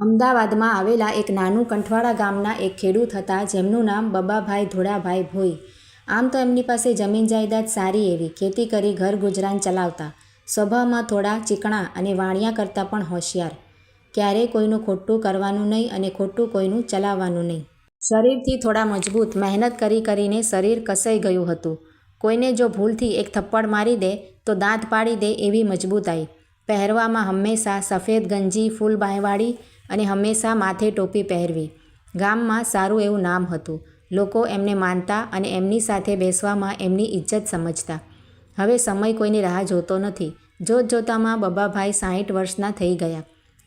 અમદાવાદમાં આવેલા એક નાનું કંઠવાડા ગામના એક ખેડૂત હતા, જેમનું નામ બબાભાઈ ધોળાભાઈ ભોઈ. આમ તો એમની પાસે જમીન જાયદાદ સારી એવી, ખેતી કરી ઘર ગુજરાન ચલાવતા. સ્વભાવમાં થોડા ચીકણા અને વાણિયા કરતાં પણ હોશિયાર. ક્યારેય કોઈનું ખોટું કરવાનું નહીં અને ખોટું કોઈનું ચલાવવાનું નહીં. શરીરથી થોડા મજબૂત, મહેનત કરી કરીને શરીર કસાઈ ગયું હતું. કોઈને જો ભૂલથી એક થપ્પડ મારી દે, તો દાંત પાડી દે એવી મજબૂતાઈ. પહેરવામાં હંમેશા સફેદ ગંજી, ફૂલ બાંયવાળી અને હંમેશા માથે ટોપી પહેરવી. ગામમાં સારું એવું નામ હતું. લોકો એમને માનતા અને એમની સાથે બેસવામાં એમની ઇજ્જત સમજતા. હવે સમય કોઈની રાહ જોતો નથી. જોત જોતામાં બબાભાઈ સાહીઠ વર્ષના થઈ ગયા.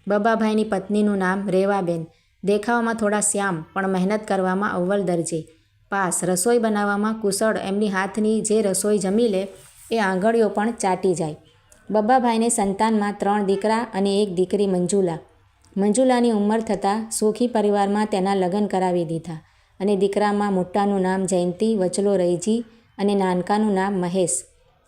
બબાભાઈની પત્નીનું નામ રેવાબેન. દેખાવમાં થોડા શ્યામ, પણ મહેનત કરવામાં અવ્વલ દરજે. પાસ, રસોઈ બનાવવામાં કુશળ. એમની હાથની જે રસોઈ જમી લે, એ આંગળીઓ પણ ચાટી જાય. બબ્બાભાઈને સંતાનમાં ત્રણ દીકરા અને એક દીકરી મંજુલા. મંજુલાની ઉંમર થતાં સુખી પરિવારમાં તેના લગ્ન કરાવી દીધા અને દીકરામાં મોટાનું નામ જયંતી, વચલો રૈજી અને નાનકાનું નામ મહેશ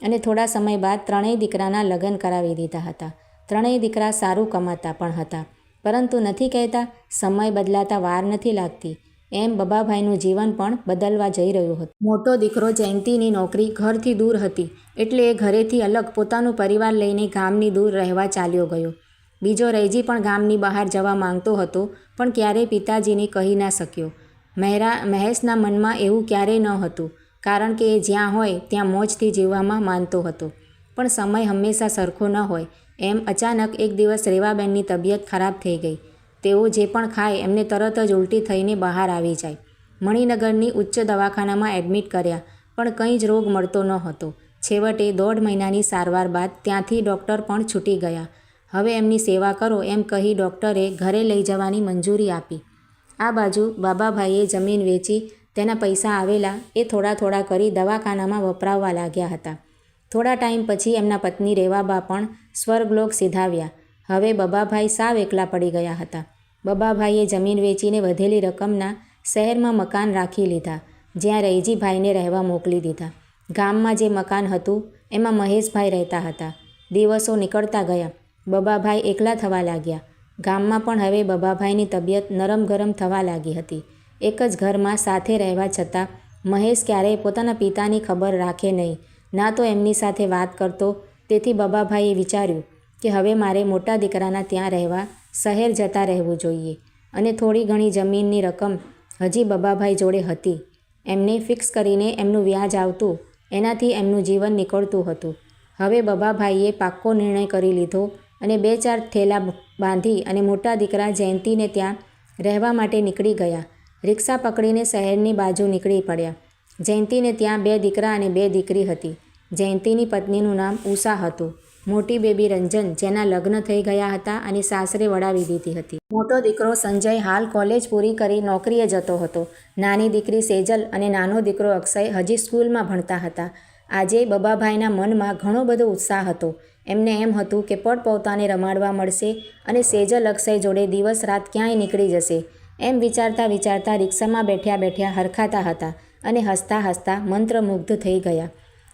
અને થોડા સમય બાદ ત્રણેય દીકરાના લગ્ન કરાવી દીધા હતા. ત્રણેય દીકરા સારું કમાતા પણ હતા, પરંતુ નથી કહેતા સમય બદલાતા વાર નથી લાગતી. એમ બબાભાઈનું જીવન પણ બદલવા જઈ રહ્યું હતું. મોટો દીકરો જયંતીની નોકરી ઘરથી દૂર હતી, એટલે એ ઘરેથી અલગ પોતાનું પરિવાર લઈને ગામની દૂર રહેવા ચાલ્યો ગયો. બીજો રૈજી પણ ગામની બહાર જવા માંગતો હતો, પણ ક્યારેય પિતાજીને કહી ના શક્યો. મહેરા, મહેશના મનમાં એવું ક્યારેય ન હતું, કારણ કે એ જ્યાં હોય ત્યાં મોજથી જીવવામાં માનતો હતો. પણ સમય હંમેશા સરખો ન હોય, એમ અચાનક એક દિવસ રેવાબેનની તબિયત ખરાબ થઈ ગઈ. તેઓ જે પણ ખાય એમને તરત જ ઉલટી થઈને બહાર આવી જાય. મણિનગરની ઉચ્ચ દવાખાનામાં એડમિટ કર્યા, પણ કંઈ જ રોગ મળતો ન હતો. છેવટે દોઢ મહિનાની સારવાર બાદ ત્યાંથી ડૉક્ટર પણ છૂટી ગયા. હવે એમની સેવા કરો એમ કહી ડૉક્ટરે ઘરે લઈ જવાની મંજૂરી આપી. આ બાજુ બાબાભાઈએ જમીન વેચી તેના પૈસા આવેલા એ થોડા થોડા કરી દવાખાનામાં વપરાવવા લાગ્યા હતા. થોડા ટાઈમ પછી એમના પત્ની રેવાબા પણ સ્વર્ગલોક સિધાવ્યા. હવે બબાભાઈ સાવ એકલા પડી ગયા હતા. બબાભાઈએ જમીન વેચીને વધેલી રકમના શહેરમાં મકાન રાખી લીધા, જ્યાં રૈજીભાઈને રહેવા મોકલી દીધા. ગામમાં જે મકાન હતું, એમાં મહેશભાઈ રહેતા હતા. દિવસો નીકળતા ગયા. બબાભાઈ એકલા થવા લાગ્યા. ગામમાં પણ હવે બબાભાઈની તબિયત નરમ ગરમ થવા લાગી હતી. એક જ ઘરમાં સાથે રહેવા છતાં મહેશ ક્યારેય પોતાના પિતાની ખબર રાખે નહીં. ના તો એમની સાથે વાત કરતો. તેથી બબાભાઈએ વિચાર્યું કે હવે મારે મોટા દીકરાના ત્યાં રહેવા, શહેર જતા રહેવું જોઈએ. અને થોડી ઘણી જમીનની રકમ હજી બબાભાઈ જોડે હતી. એમને ફિક્સ કરીને એમનું વ્યાજ આવતું. એનાથી એમનું જીવન નીકળતું હતું. હવે બબાભાઈએ પાક્કો નિર્ણય કરી લીધો અને બે ચાર થેલા બાંધી અને મોટા દીકરા જયંતીને ત્યાં રહેવા માટે નીકળી ગયા. રિક્ષા પકડીને શહેરની બાજુ નીકળી પડ્યા. જયંતીને ત્યાં બે દીકરા અને બે દીકરી હતી. જયંતીની પત્નીનું નામ ઉષા હતું. મોટી બેબી રંજન, જેના લગ્ન થઈ ગયા હતા અને સાસરે વડાવી દીધી હતી. મોટો દીકરો સંજય હાલ કોલેજ પૂરી કરી નોકરીએ જતો હતો. નાની દીકરી સેજલ અને નાનો દીકરો અક્ષય હજી સ્કૂલમાં ભણતા હતા. આજે બબાભાઈના મનમાં ઘણો બધો ઉત્સાહ હતો. એમને એમ હતું કે પટ રમાડવા મળશે અને સેજલ અક્ષય જોડે દિવસ રાત ક્યાંય નીકળી જશે. એમ વિચારતા વિચારતા રિક્ષામાં બેઠ્યા બેઠ્યા હરખાતા હતા અને હસતા હસતા મંત્રમુગ્ધ થઈ ગયા.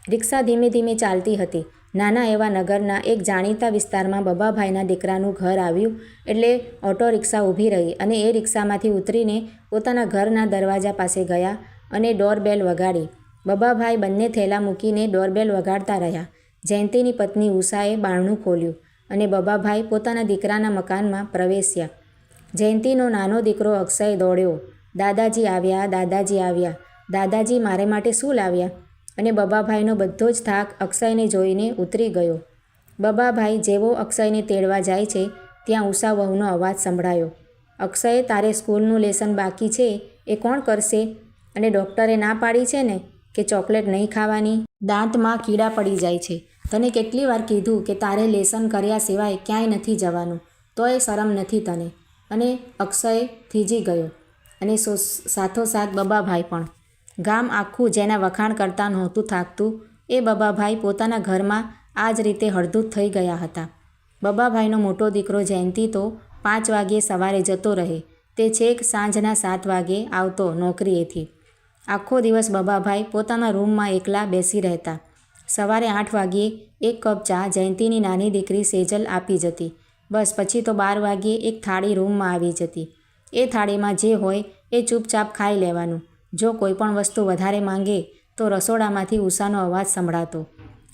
રિક્ષા ધીમે ધીમે ચાલતી હતી. નાના એવા નગરના એક જાણીતા વિસ્તારમાં બબાભાઈના દીકરાનું ઘર આવ્યું એટલે ઓટો રિક્ષા ઊભી રહી અને એ રિક્ષામાંથી ઉતરીને પોતાના ઘરના દરવાજા પાસે ગયા અને ડોરબેલ વગાડી. બબાભાઈ બંને થેલા મૂકીને ડોરબેલ વગાડતા રહ્યા. જયંતીની પત્ની ઉષાએ બારણું ખોલ્યું અને બબાભાઈ પોતાના દીકરાના મકાનમાં પ્રવેશ્યા. જયંતીનો નાનો દીકરો અક્ષય દોડ્યો. દાદાજી આવ્યા દાદાજી આવ્યા. દાદાજી મારે માટે શું લાવ્યા? અને બબાભાઈનો બધો જ થાક અક્ષયને જોઈને ઉતરી ગયો. બબાભાઈ જેવો અક્ષયને તેડવા જાય છે, ત્યાં ઉષા વહુનો અવાજ સંભળાયો. અક્ષયે તારે સ્કૂલનું લેસન બાકી છે, એ કોણ કરશે? અને ડૉક્ટરે ના પાડી છે ને? કે ચોકલેટ નહીં ખાવાની? દાંતમાં કીડા પડી જાય છે. તને કેટલી વાર કીધું કે તારે લેસન કર્યા સિવાય ક્યાંય નથી જવાનું. તોય શરમ નથી તને. અને અક્ષય થીજી ગયો. અને સો સાથોસાથ બબાભાઈ પણ. ગામ આખું જેના વખાણ કરતાં નહોતું થાકતું, એ બબાભાઈ પોતાના ઘરમાં આ જ રીતે હળદૂત થઈ ગયા હતા. બબાભાઈનો મોટો દીકરો જયંતી તો પાંચ વાગ્યે સવારે જતો રહે. તે છેક સાંજના સાત વાગ્યે આવતો નોકરીએથી. આખો દિવસ બબાભાઈ પોતાના રૂમમાં એકલા બેસી રહેતા. સવારે આઠ વાગ્યે એક કપ ચા જયંતીની નાની દીકરી સેજલ આપી જતી. બસ પછી તો બાર વાગ્યે એક થાળી રૂમમાં આવી જતી. એ થાળીમાં જે હોય એ ચૂપચાપ ખાઈ લેવાનું. જો કોઈ પણ વસ્તુ વધારે માંગે તો રસોડામાંથી ઉષાનો અવાજ સંભળાતો.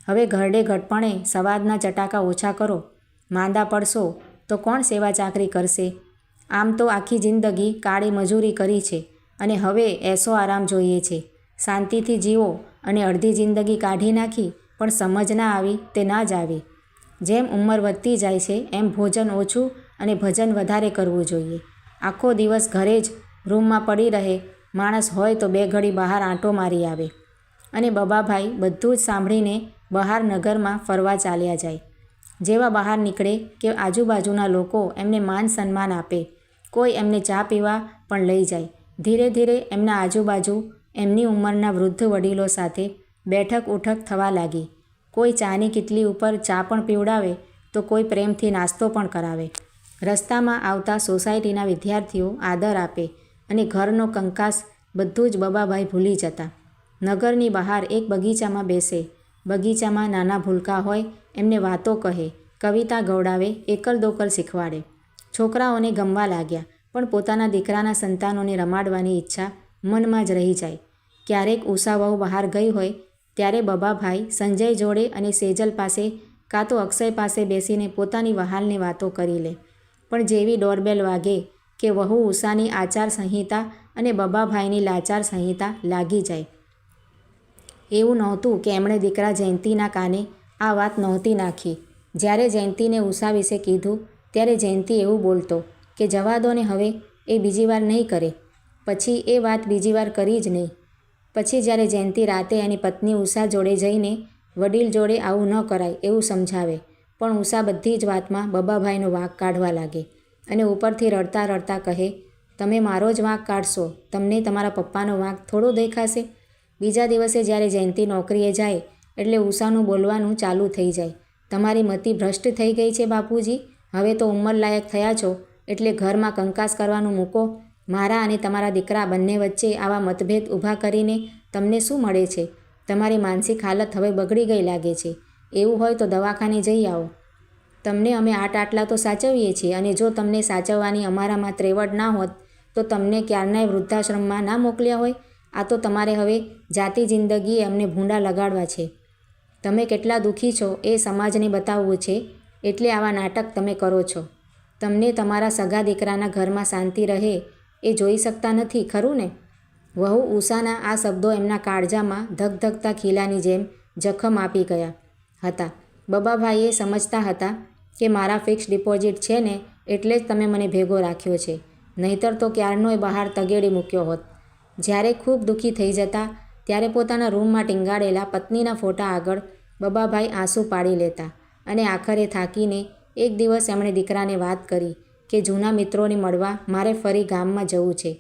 હવે ઘરડે ઘટપણે સવાદના ચટાકા ઓછા કરો. માંદા પડશો તો કોણ સેવા ચાકરી કરશે? આમ તો આખી જિંદગી કાળી મજૂરી કરી છે. અને હવે એસો આરામ જોઈએ છે. શાંતિથી જીવો અને અડધી જિંદગી કાઢી નાખી, પણ સમજ ના આવી તે ના જ આવી. જેમ ઉંમર વધતી જાય છે, એમ ભોજન ઓછું અને ભજન વધારે કરવું જોઈએ. આખો દિવસ ઘરે જ રૂમમાં પડી રહે, માણસ હોય તો બે ઘડી બહાર આંટો મારી આવે. અને બબાભાઈ બધું જ સાંભળીને બહાર નગરમાં ફરવા ચાલ્યા જાય. જેવા બહાર નીકળે કે આજુબાજુના લોકો એમને માન સન્માન આપે. કોઈ એમને ચા પીવા પણ લઈ જાય. ધીરે ધીરે એમના આજુબાજુ એમની ઉંમરના વૃદ્ધ વડીલો સાથે બેઠક ઉઠક થવા લાગી. કોઈ ચાની કિટલી ઉપર ચા પણ પીવડાવે તો કોઈ પ્રેમથી નાસ્તો પણ કરાવે. રસ્તામાં આવતા સોસાયટીના વિદ્યાર્થીઓ આદર આપે અને ઘરનો કંકાસ બધું જ બબાભાઈ ભૂલી જતા. નગરની બહાર એક બગીચામાં બેસે. બગીચામાં નાના ભૂલકા હોય, એમને વાતો કહે, કવિતા ગવડાવે એકલ દોકલ શીખવાડે. છોકરાઓને ગમવા લાગ્યા. પણ પોતાના દીકરાના સંતાનોને રમાડવાની ઈચ્છા મનમાં જ રહી જાય. ક્યારેક ઉષાવાહુ બહાર ગઈ હોય, ત્યારે બબાભાઈ સંજય જોડે અને સેજલ પાસે કાં તો અક્ષય પાસે બેસીને પોતાની વહાલની વાતો કરી લે. પણ જેવી ડોરબેલ વાગે કે વહુ ઉષાની આચાર સંહિતા અને બબાભાઈની લાચાર સંહિતા લાગી જાય. એવું નહોતું કે એમણે દીકરા જયંતીના કાને આ વાત નહોતી નાખી. જ્યારે જયંતીને ઉષા વિશે કીધું, ત્યારે જયંતી એવું બોલતો કે જવા દો ને હવે એ બીજી વાર નહીં કરે. પછી એ વાત બીજી વાર કરી જ નહીં. પછી જ્યારે જયંતિ રાતે એની પત્ની ઉષા જોડે જઈને વડીલ જોડે આવું ન કરાય એવું સમજાવે, પણ ઉષા બધી જ વાતમાં બબાભાઈનો વાંક કાઢવા લાગે અને ઉપરથી રડતા રડતા કહે, તમે મારો જ વાંક કાઢશો, તમને તમારા પપ્પાનો વાંક થોડો દેખાશે? બીજા દિવસે જ્યારે જયંતિ નોકરીએ જાય, એટલે ઉષાનું બોલવાનું ચાલુ થઈ જાય. તમારી મતિ ભ્રષ્ટ થઈ ગઈ છે બાપુજી, હવે તો ઉંમરલાયક થયા છો એટલે ઘરમાં કંકાસ કરવાનું મૂકો. મારા અને તમારા દીકરા બંને વચ્ચે આવા મતભેદ ઊભા કરીને તમને શું મળે છે? તમારી માનસિક હાલત હવે બગડી ગઈ લાગે છે. એવું હોય તો દવાખાને જઈ આવો. તમને અમે આટ આટલા તો સાચવીએ છીએ અને જો તમને સાચવવાની અમારામાં ત્રેવડ ના હોત, તો તમને ક્યારનાય વૃદ્ધાશ્રમમાં ના મોકલ્યા હોય? આ તો તમારે હવે જાતિ જિંદગી એમને ભૂંડા લગાડવા છે. તમે કેટલા દુઃખી છો એ સમાજને બતાવવું છે. એટલે આવા નાટક તમે કરો છો. તમને તમારા સગા દીકરાના ઘરમાં શાંતિ રહે એ જોઈ શકતા નથી, ખરું ને? વહુ ઉષાના આ શબ્દો એમના કાળજામાં ધગધગતા ખીલાની જેમ જખમ આપી ગયા હતા. બબાભાઈએ સમજતા હતા કે મારા ફિક્સ ડિપોઝિટ છે ને એટલે જ તમે મને ભેગો રાખ્યો છે. નહીતર તો ક્યારનોય બહાર તગેડી મૂક્યો હોત. જ્યારે ખૂબ દુઃખી થઈ જતા ત્યારે પોતાના રૂમમાં ટીંગાડેલા પત્નીના ફોટા આગળ બબાભાઈ આંસુ પાડી લેતા અને આખરે થાકીને એક દિવસ એમણે દીકરાને વાત કરી કે, જૂના મિત્રોને મળવા મારે ફરી ગામમાં જવું છે.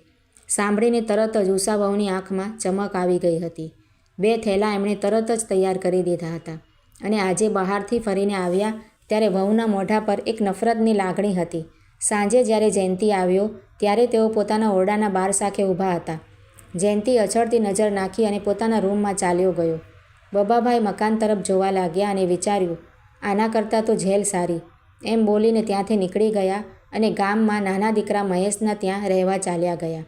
સાંભળીને તરત જ ઉષાવહુની આંખમાં ચમક આવી ગઈ હતી. બે થેલા એમણે તરત જ તૈયાર કરી દીધા હતા અને આજે બહારથી ફરીને આવ્યા ત્યારે વહુના મોઢા પર એક નફરતની લાગણી હતી. સાંજે જ્યારે જયંતી આવ્યો ત્યારે તેઓ પોતાના ઓરડાના બાર સાખે ઊભા હતા. જયંતી અછળતી નજર નાખી અને પોતાના રૂમમાં ચાલ્યો ગયો. બબાભાઈ મકાન તરફ જોવા લાગ્યા અને વિચાર્યું, આના કરતાં તો જેલ સારી એમ બોલીને ત્યાંથી નીકળી ગયા અને ગામમાં નાના દીકરા મહેશના ત્યાં રહેવા ચાલ્યા ગયા.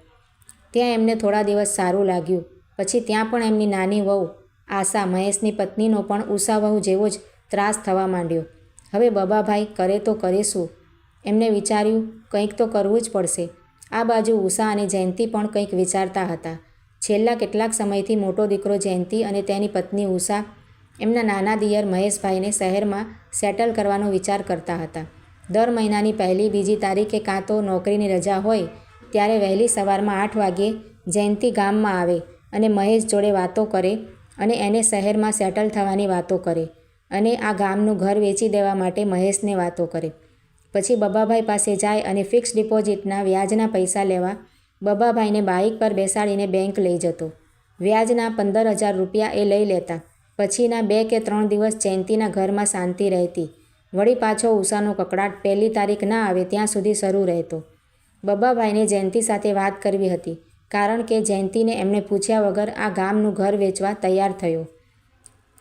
ત્યાં એમને થોડા દિવસ સારું લાગ્યું. પછી ત્યાં પણ એમની નાની વહુ, આશા મહેશની પત્નીનો પણ ઉષા વહુ જેવો જ ત્રાસ થવા માંડ્યો. હવે બબાભાઈ, કરે તો કરે શું એમને વિચાર્યું, કંઈક તો કરવું જ પડશે. આ બાજુ ઉષા અને જયંતી પણ કંઈક વિચારતા હતા. છેલ્લા કેટલાક સમયથી મોટો દીકરો જયંતી અને તેની પત્ની ઉષા એમના નાના દિયર મહેશભાઈને શહેરમાં સેટલ કરવાનો વિચાર કરતા હતા. દર મહિનાની પહેલી બીજી તારીખે કાં તો નોકરીની રજા હોય, ત્યારે વહેલી સવારમાં આઠ વાગ્યે જયંતી ગામમાં આવે અને મહેશ જોડે વાતો કરે અને એને શહેરમાં સેટલ થવાની વાતો કરે અને આ ગામનું ઘર વેચી દેવા માટે મહેશને વાતો કરે. પછી બબાભાઈ પાસે જાય અને ફિક્સ ડિપોઝિટના વ્યાજના પૈસા લેવા બબાભાઈને બાઇક પર બેસાડીને બેંક લઈ જતો. વ્યાજના પંદર હજાર રૂપિયા એ લઈ લેતા. પછીના બે કે ત્રણ દિવસ જયંતીના ઘરમાં શાંતિ રહેતી. વળી પાછો ઉષાનો કકડાટ પહેલી તારીખ ના આવે ત્યાં સુધી શરૂ રહેતો. બબ્બાભાઈને જયંતી સાથે વાત કરવી હતી, કારણ કે જયંતીને એમણે પૂછ્યા વગર આ ગામનું ઘર વેચવા તૈયાર થયો.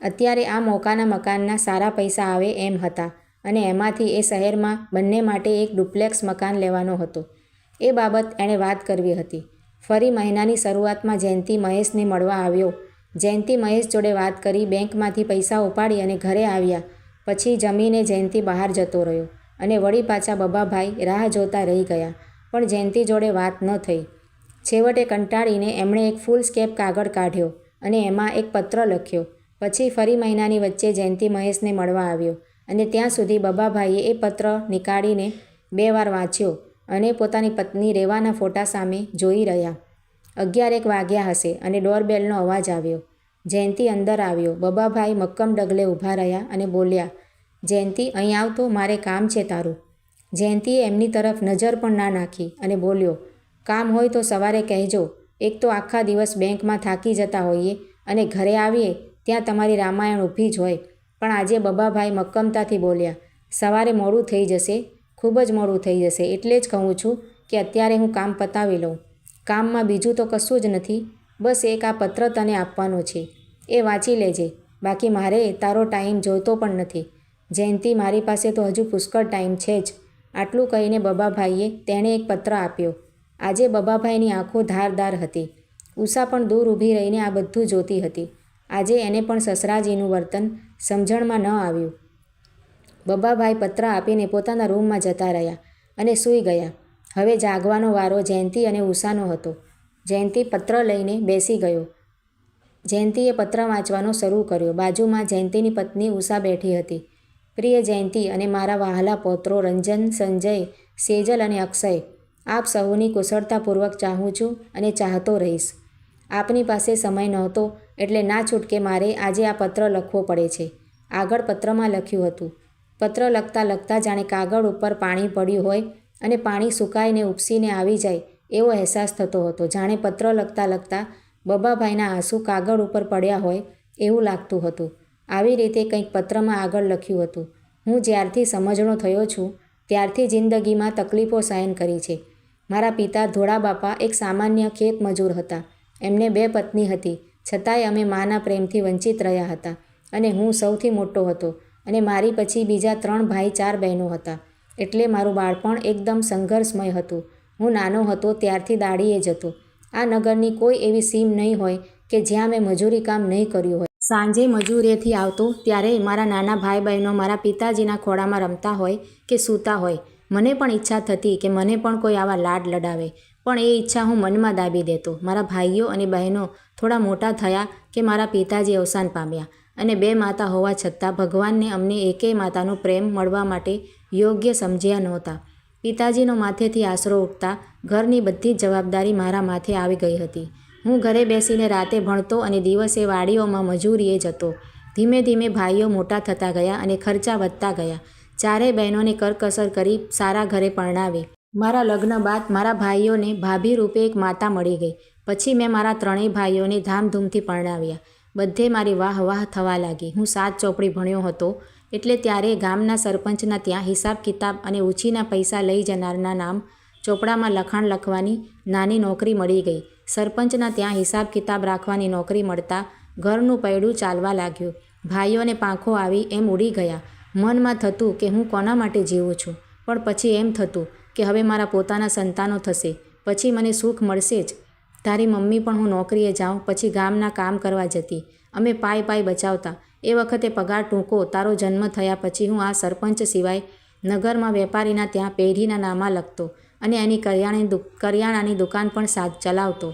અત્યારે આ મોકાના મકાનના સારા પૈસા આવે એમ હતા અને એમાંથી એ શહેરમાં બંને માટે એક ડુપ્લેક્સ મકાન લેવાનો હતો. એ બાબત એણે વાત કરવી હતી. ફરી મહિનાની શરૂઆતમાં જયંતિ મહેશને મળવા આવ્યો. જયંતિ મહેશ જોડે વાત કરી, બેંકમાંથી પૈસા ઉપાડી અને ઘરે આવ્યા. પછી જમીને જયંતિ બહાર જતો રહ્યો અને વળી પાછા બબાભાઈ રાહ જોતા રહી ગયા. પણ જયંતિ જોડે વાત ન થઈ. છેવટે કંટાળીને એમણે એક ફૂલ સ્કેપ કાગળ કાઢ્યો અને એમાં એક પત્ર લખ્યો. પછી ફરી મહિનાની વચ્ચે જયંતિ મહેશને મળવા આવ્યો અને ત્યાં સુધી બબાભાઈએ એ પત્ર નીકાળીને બે વાર વાંચ્યો અને પોતાની પત્ની રેવાના ફોટા સામે જોઈ રહ્યા. અગિયારેક વાગ્યા હશે અને ડોરબેલનો અવાજ આવ્યો. જયંતિ અંદર આવ્યો. બબાભાઈ મક્કમ ડગલે ઊભા રહ્યા અને બોલ્યા, જયંતિ, અહીં આવતો, મારે કામ છે તારું. જયંતિએ એમની તરફ નજર પણ ના નાખી અને બોલ્યો, કામ હોય તો સવારે કહેજો. એક તો આખા દિવસ બેંકમાં થાકી જતા હોઈએ અને ઘરે આવીએ, ત્યાં તમારી રામાયણ ઊભી જ હોય. પણ આજે બબાભાઈ મક્કમતાથી બોલ્યા, સવારે મોડું થઈ જશે, ખૂબ જ મોડું થઈ જશે, એટલે જ કહું છું કે અત્યારે હું કામ પતાવી લઉં. કામમાં બીજું તો કશું જ નથી. બસ એક આ પત્ર તને આપવાનો છે. એ વાંચી લેજે. બાકી મારે તારો ટાઈમ જોઈતો પણ નથી. જયંતિ, મારી પાસે તો હજુ પુષ્કળ ટાઈમ છે જ. આટલું કહીને બબાભાઈએ તેણે એક પત્ર આપ્યો. આજે બબાભાઈની આંખો ધારદાર હતી. ઉષા પણ દૂર ઊભી રહીને આ બધું જોતી હતી. આજે એને પણ સસરાજીનું વર્તન સમજણમાં ન આવ્યું. બબાભાઈ પત્ર આપીને પોતાના રૂમમાં જતા રહ્યા અને સૂઈ ગયા. હવે જાગવાનો વારો જયંતિ અને ઉષાનો હતો. જયંતિ પત્ર લઈને બેસી ગયો. જયંતિએ પત્ર વાંચવાનો શરૂ કર્યો. બાજુમાં જયંતિની પત્ની ઉષા બેઠી હતી. પ્રિય જયંતિ અને મારા વહાલા પૌત્રો રંજન, સંજય, સેજલ અને અક્ષય, આપ સહુની કુશળતાપૂર્વક ચાહું છું અને ચાહતો રહીશ. આપની પાસે સમય નહોતો એટલે ના છૂટકે મારે આજે આ પત્ર લખવો પડે છે. આગળ પત્રમાં લખ્યું હતું. પત્ર લખતા લખતા જાણે કાગળ ઉપર પાણી પડ્યું હોય અને પાણી સુકાઈને ઉપસીને આવી જાય એવો અહેસાસ થતો હતો. જાણે પત્ર લખતા લખતા બબાભાઈના આંસુ કાગળ ઉપર પડ્યા હોય એવું લાગતું હતું. આવી રીતે કંઈક પત્રમાં આગળ લખ્યું હતું. હું જ્યારથી સમજણો થયો છું, ત્યારથી જિંદગીમાં તકલીફો સહન કરી છે. મારા પિતા ધોળા બાપા એક સામાન્ય ખેત મજૂર હતા. એમને બે પત્ની હતી. છતાંય અમે માના પ્રેમથી વંચિત રહ્યા હતા અને હું સૌથી મોટો હતો અને મારી પછી બીજા ત્રણ ભાઈ ચાર બહેનો હતા. એટલે મારું બાળપણ એકદમ સંઘર્ષમય હતું. હું નાનો હતો ત્યારથી દાડીએ જતો આ નગરની કોઈ એવી સીમ નહીં હોય કે જ્યાં મેં મજૂરી કામ નહીં કર્યું હોય. સાંજે મજૂરીએથી આવતો ત્યારે મારા નાના ભાઈ બહેનો મારા પિતાજીના ખોળામાં રમતા હોય કે સૂતા હોય. મને પણ ઈચ્છા થતી કે મને પણ કોઈ આવા લાડ લડાવે. પણ એ ઈચ્છા હું મનમાં દાબી દેતો. મારા ભાઈઓ અને બહેનો થોડા મોટા થયા કે મારા પિતાજી અવસાન પામ્યા. અને બે માતા હોવા છતાં ભગવાનને અમને એકેય માતાનો પ્રેમ મળવા માટે યોગ્ય સમજ્યા નહોતા. પિતાજીનો માથેથી આશરો ઉઠતા ઘરની બધી જ જવાબદારી મારા માથે આવી ગઈ હતી. હું ઘરે બેસીને રાતે ભણતો અને દિવસે વાડીઓમાં મજૂરીએ જતો. ધીમે ધીમે ભાઈઓ મોટા થતા ગયા અને ખર્ચા વધતા ગયા. ચારેય બહેનોને કરકસર કરી સારા ઘરે પરણાવી. મારા લગ્ન બાદ મારા ભાઈઓને ભાભી રૂપે એક માતા મળી ગઈ. પછી મેં મારા ત્રણેય ભાઈઓને ધામધૂમથી પરણાવ્યા. બધે મારી વાહ વાહ થવા લાગી. હું સાત ચોપડી ભણ્યો હતો. એટલે ત્યારે ગામના સરપંચના ત્યાં હિસાબ કિતાબ અને ઉછીના પૈસા લઈ જનારના નામ ચોપડામાં લખાણ લખવાની નાની નોકરી મળી ગઈ. સરપંચના ત્યાં હિસાબ કિતાબ રાખવાની નોકરી મળતા ઘરનું પૈડું ચાલવા લાગ્યું. ભાઈઓને પાંખો આવી એમ ઉડી ગયા. મનમાં થતું કે હું કોના માટે જીવું છું? પણ પછી એમ થતું કે હવે મારા પોતાના સંતાનો થશે. પછી મને સુખ મળશે જ. તારી મમ્મી પણ હું નોકરીએ જાઉં, પછી ગામના કામ કરવા જતી. અમે પાય પાય બચાવતા. એ વખતે પગાર ટૂંકો, તારો જન્મ થયા પછી હું આ સરપંચ સિવાય નગરમાં વેપારીના ત્યાં પેઢીના નામા લખતો અને એની કરિયાણી કરિયાણાની દુકાન પણ સાથ ચલાવતો.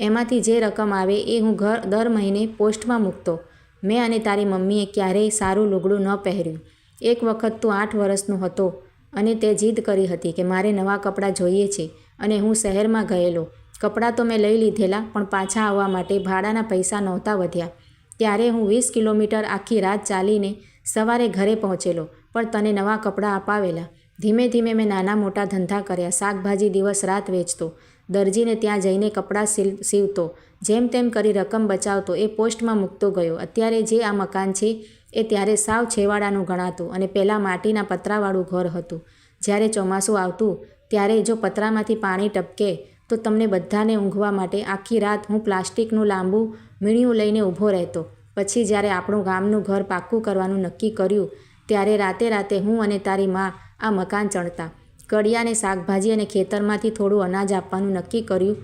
એમાંથી જે રકમ આવે એ હું ઘર, દર મહિને પોસ્ટમાં મૂકતો. મેં અને તારી મમ્મીએ ક્યારેય સારું લુગડું ન પહેર્યું. એક વખત તું આઠ વર્ષનો હતો અને તે જીદ કરી હતી કે મારે નવાં કપડાં જોઈએ છે અને હું શહેરમાં ગયેલો. કપડાં તો મેં લઈ લીધેલા પણ પાછા આવવા માટે ભાડાના પૈસા નહોતા વધ્યા. ત્યારે હું વીસ કિલોમીટર આખી રાત ચાલીને સવારે ઘરે પહોંચેલો, પણ તને નવા કપડાં અપાવેલા. ધીમે ધીમે મેં નાના મોટા ધંધા કર્યા. શાકભાજી દિવસ રાત વેચતો, દરજીને ત્યાં જઈને કપડાં સીલ, સીવતો, જેમ તેમ કરી રકમ બચાવતો, એ પોસ્ટમાં મૂકતો ગયો. અત્યારે જે આ મકાન છે, એ ત્યારે સાવ છેવાડાનું ગણાતું અને પહેલાં માટીના પતરાવાળું ઘર હતું. જ્યારે ચોમાસું આવતું, ત્યારે જો પતરામાંથી પાણી ટપકે, તો તમને બધાને ઊંઘવા માટે આખી રાત હું પ્લાસ્ટિકનું લાંબુ મીણિયું લઈને ઊભો રહેતો. પછી જ્યારે આપણું ગામનું ઘર પાક્કું કરવાનું નક્કી કર્યું, ત્યારે રાતે રાતે હું અને તારી મા આ મકાન ચણતા. કડિયાને શાકભાજી અને ખેતરમાંથી થોડું અનાજ આપવાનું નક્કી કર્યું,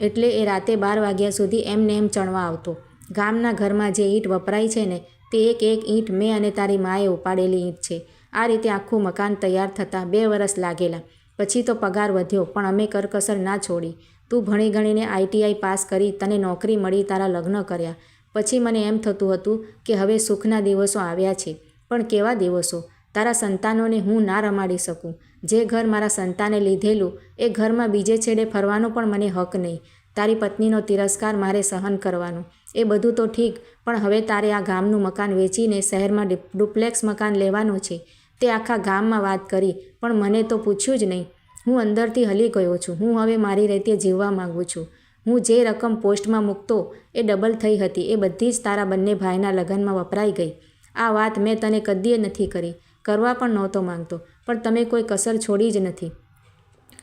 એટલે એ રાતે બાર વાગ્યા સુધી એમને એમ ચણવા આવતો. ગામના ઘરમાં જે ઈંટ વપરાય છે ને, તે એક એક ઈંટ મેં અને તારી માએ ઉપાડેલી ઈંટ છે. આ રીતે આખું મકાન તૈયાર થતાં બે વરસ લાગેલા. પછી તો પગાર વધ્યો, પણ અમે કરકસર ના છોડી. તું ભણી ગણીને આઈટીઆઈ પાસ કરી તને નોકરી મળી તારા લગ્ન કર્યા. પછી મને એમ થતું હતું કે હવે સુખના દિવસો આવ્યા છે, પણ કેવા દિવસો? તારા સંતાનોને હું ના રમાડી શકું. જે ઘર મારા સંતાને લીધેલું, એ ઘરમાં બીજે છેડે ફરવાનો પણ મને હક નહીં. તારી પત્નીનો તિરસ્કાર મારે સહન કરવાનો. એ બધું તો ઠીક, પણ હવે તારે આ ગામનું મકાન વેચીને શહેરમાં ડુપ્લેક્સ મકાન લેવાનું છે. તે આખા ગામમાં વાત કરી, પણ મને તો પૂછ્યું જ નહીં. હું અંદરથી હલી ગયો છું. હું હવે મારી રીતે જીવવા માગું છું. હું જે રકમ પોસ્ટમાં મૂકતો, એ ડબલ થઈ હતી. એ બધી જ તારા બંને ભાઈના લગ્નમાં વપરાઈ ગઈ. આ વાત મેં તને કદીએ નથી કરી. કરવા પણ નહોતો માંગતો, પણ તમે કોઈ કસર છોડી જ નથી.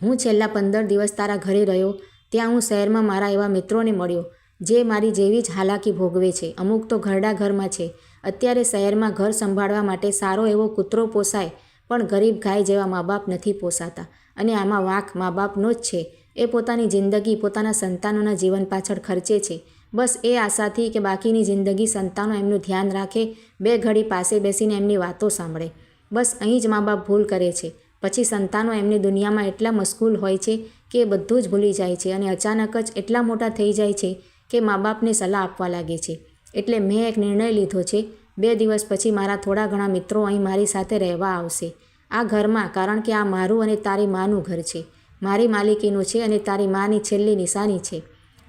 હું છેલ્લા પંદર દિવસ તારા ઘરે રહ્યો, ત્યાં હું શહેરમાં મારા એવા મિત્રોને મળ્યો, જે મારી જેવી જ હાલાકી ભોગવે છે. અમુક તો ઘરડા ઘરમાં છે. અત્યારે શહેરમાં ઘર સંભાળવા માટે સારો એવો કૂતરો પોસાય, પણ ગરીબ ગાય જેવા મા બાપ નથી પોસાતા. અને આમાં વાંક મા બાપનો જ છે. એ પોતાની જિંદગી પોતાના સંતાનોના જીવન પાછળ ખર્ચે છે. બસ એ આશાથી કે બાકીની જિંદગી સંતાનો એમનું ધ્યાન રાખે, બે ઘડી પાસે બેસીને એમની વાતો સાંભળે. બસ અહીં જ મા બાપ ભૂલ કરે છે. પછી સંતાનો એમની દુનિયામાં એટલા મશગુલ હોય છે કે એ બધું જ ભૂલી જાય છે અને અચાનક જ એટલા મોટા થઈ જાય છે કે મા બાપને સલાહ આપવા લાગે છે. એટલે મેં એક નિર્ણય લીધો છે. બે દિવસ પછી મારા થોડા ઘણા મિત્રો અહીં મારી સાથે રહેવા આવશે. આ ઘરમાં, કારણ કે આ મારું અને તારી માનું ઘર છે. મારી માલિકીનું છે અને તારી માની છેલ્લી નિશાની છે.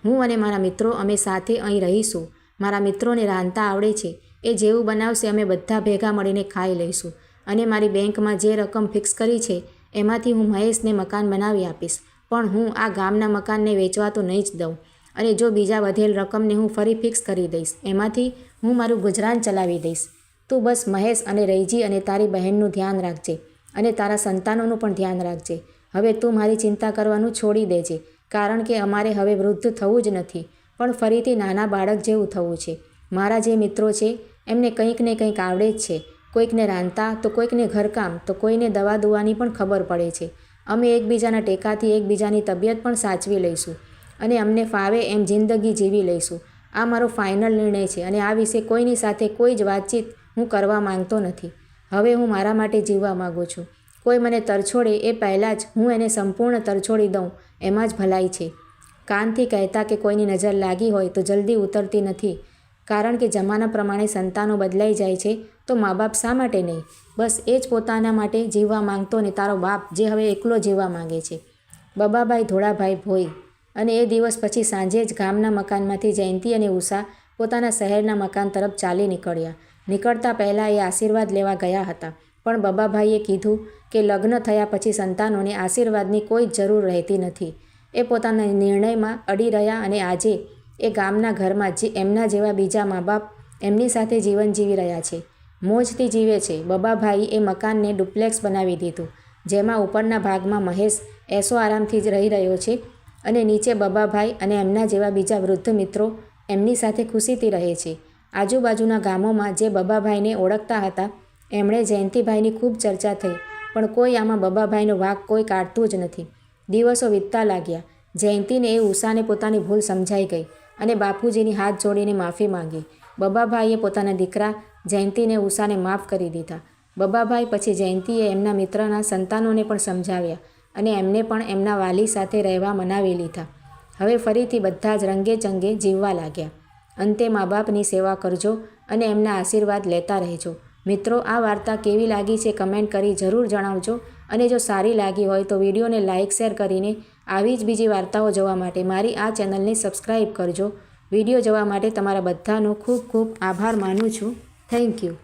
હું અને મારા મિત્રો અમે સાથે અહીં રહીશું. મારા મિત્રોને રાંધતા આવડે છે. એ જેવું બનાવશે અમે બધા ભેગા મળીને ખાઈ લઈશું. અને મારી બેંકમાં જે રકમ ફિક્સ કરી છે, એમાંથી હું મહેશને મકાન બનાવી આપીશ. પણ હું આ ગામના મકાનને વેચવા તો નહીં જ દઉં. અને જો બીજા વધેલ રકમને હું ફરી ફિક્સ કરી દઈશ, એમાંથી હું મારું ગુજરાન ચલાવી દઈશ. તું બસ મહેશ અને રૈજી અને તારી બહેનનું ધ્યાન રાખજે અને તારા સંતાનોનું પણ ધ્યાન રાખજે. હવે તું મારી ચિંતા કરવાનું છોડી દેજે, કારણ કે અમારે હવે વૃદ્ધ થવું જ નથી, પણ ફરીથી નાના બાળક જેવું થવું છે. મારા જે મિત્રો છે, એમને કંઈક ને કંઈક આવડે જ છે. કોઈકને રાંધતા તો કોઈકને ઘરકામ, તો કોઈને દવા દુવાની પણ ખબર પડે છે. અમે એકબીજાના ટેકાથી એકબીજાની તબિયત પણ સાચવી લઈશું. અને અમને ફાવે એમ જિંદગી જીવી લઈશું. આ મારો ફાઇનલ નિર્ણય છે અને આ વિશે કોઈની સાથે કોઈ જ વાતચીત હું કરવા માંગતો નથી. હવે હું મારા માટે જીવવા માગું છું. કોઈ મને તરછોડે એ પહેલાં જ હું એને સંપૂર્ણ તરછોડી દઉં, એમાં જ ભલાઈ છે. કાનથી કહેતા કે કોઈની નજર લાગી હોય તો જલ્દી ઉતરતી નથી. કારણ કે જમાના પ્રમાણે સંતાનો બદલાઈ જાય છે, તો મા બાપ શા માટે નહીં? બસ એ જ પોતાના માટે જીવવા માંગતો ને તારો બાપ, જે હવે એકલો જીવવા માંગે છે. બબાભાઈ ધોળાભાઈ ભોઈ અને એ દિવસ પછી સાંજે જ ગામના મકાનમાંથી જયંતિ અને ઉષા પોતાના શહેરના મકાન તરફ ચાલી નીકળ્યા. નીકળતા પહેલાં એ આશીર્વાદ લેવા ગયા હતા. પણ બબાભાઈએ કીધું કે લગ્ન થયા પછી સંતાનોને આશીર્વાદની કોઈ જરૂર રહેતી નથી. એ પોતાના નિર્ણયમાં અડી રહ્યા અને આજે એ ગામના ઘરમાં જે એમના જેવા બીજા મા બાપ એમની સાથે જીવન જીવી રહ્યા છે. મોજથી જીવે છે. બબાભાઈ એ મકાનને ડુપ્લેક્સ બનાવી દીધું, જેમાં ઉપરના ભાગમાં મહેશ એસો આરામથી જ રહી રહ્યો છે અને નીચે બબાભાઈ અને એમના જેવા બીજા વૃદ્ધ મિત્રો એમની સાથે ખુશીથી રહે છે. આજુબાજુના ગામોમાં જે બબાભાઈને ઓળખતા હતા, એમણે જયંતિભાઈની ખૂબ ચર્ચા થઈ, પણ કોઈ આમાં બબાભાઈનો વાક કોઈ કાઢતું જ નથી. દિવસો વીતતા લાગ્યા. જયંતિને એ ઉષાને પોતાની ભૂલ સમજાઈ ગઈ અને બાપુજીની હાથ જોડીને માફી માંગી. બબાભાઈએ પોતાના દીકરા જયંતિને ઉષાને માફ કરી દીધા. બબાભાઈ પછી જયંતિએ એમના મિત્રના સંતાનોને પણ સમજાવ્યા. અને એમને પણ એમના વાલી સાથે રહેવા મનાવી લીધા. હવે ફરીથી બધા જ રંગે ચંગે જીવવા લાગ્યા. અંતે મા બાપની સેવા કરજો અને એમના આશીર્વાદ લેતા રહેજો. મિત્રો, આ વાર્તા કેવી લાગી છે કમેન્ટ કરી જરૂર જણાવજો અને જો સારી લાગી હોય તો વિડીયોને લાઇક, શેર કરીને આવી જ બીજી વાર્તાઓ જોવા માટે મારી આ ચેનલને સબસ્ક્રાઈબ કરજો. વીડિયો જોવા માટે તમારા બધાનો ખૂબ ખૂબ આભાર માનું છું. Thank you.